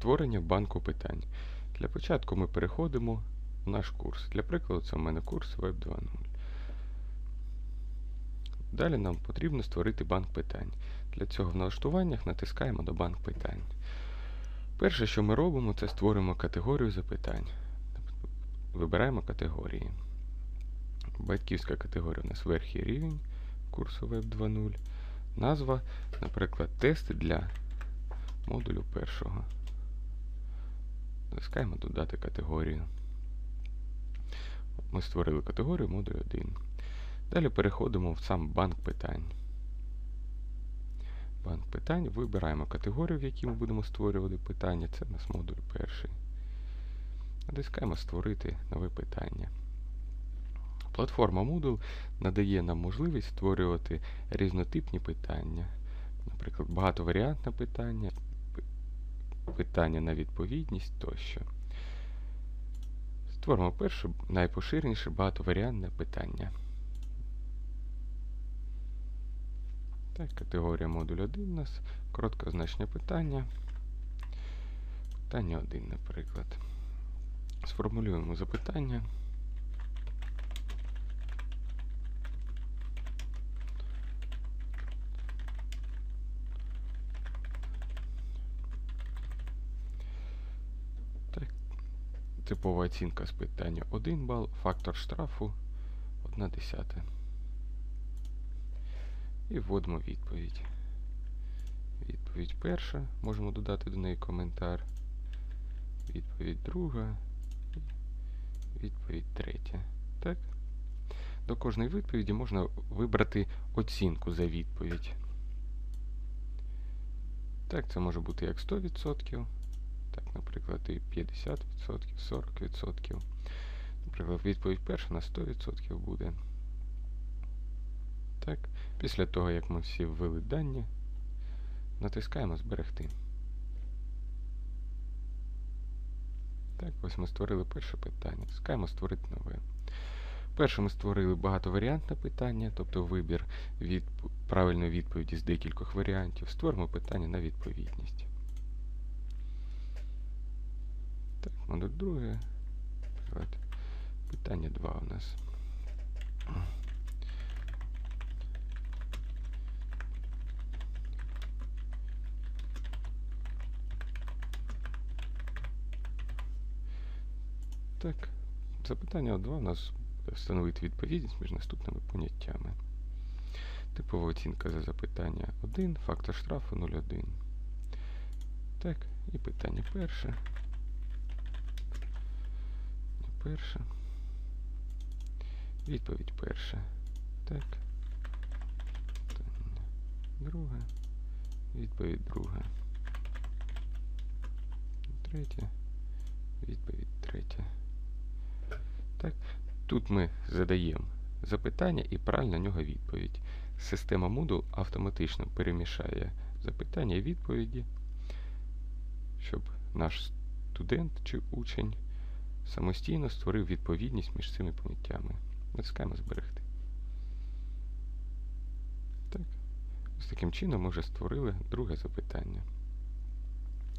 Створення банку питань. Для початку ми переходимо в наш курс. Для прикладу, це в мене курс Web 2.0. Далі нам потрібно створити банк питань. Для цього в налаштуваннях натискаємо до банк питань. Перше, що ми робимо, це створимо категорію запитань. Вибираємо категорії. Батьківська категорія у нас верхній рівень курсу Web 2.0. Назва, наприклад, тест для модулю першого. Натискаємо додати категорію. Ми створили категорію модуль 1. Далі переходимо в сам банк питань. Банк питань. Вибираємо категорію, в якій ми будемо створювати питання. Це у нас модуль перший. Натискаємо Створити нове питання. Платформа Moodle надає нам можливість створювати різнотипні питання. Наприклад, багатоваріантне питання, питання на відповідність тощо. Створимо перше найпоширеніше багатоваріантне питання. Так, категорія модуль 1 у нас. Коротке значення питання. Питання 1, наприклад. Сформулюємо запитання. Так. Типова оцінка з питання 1 бал, фактор штрафу 1 десята. І вводимо відповідь. Відповідь перша. Можемо додати до неї коментар. Відповідь друга. Відповідь третя. Так. До кожної відповіді можна вибрати оцінку за відповідь. Так, це може бути як 100%. Так, наприклад, і 50%, 40%. Наприклад, відповідь перша на 100% буде. Так, після того, як ми всі ввели дані, натискаємо Зберегти. Так, ось ми створили перше питання. Натискаємо Створити нове. Перше ми створили багатоваріантне питання, тобто вибір від правильної відповіді з декількох варіантів. Створимо питання на відповідність. Так, модуль. Наприклад, Питання 2 у нас. Так, запитання 2 у нас буде встановити відповідність між наступними поняттями. Типова оцінка за запитання 1, фактор штрафу 0,1. Так, і питання перше. Перше. Відповідь перша. Так. Друге. Відповідь друга. Третє. Відповідь третя. Так. Тут ми задаємо запитання і правильно на нього відповідь. Система Moodle автоматично перемішає запитання і відповіді, щоб наш студент чи учень самостійно створив відповідність між цими поняттями. Натискаємо зберегти. Так. Ось таким чином ми вже створили друге запитання.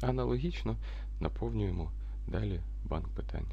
Аналогічно наповнюємо далі банк питань.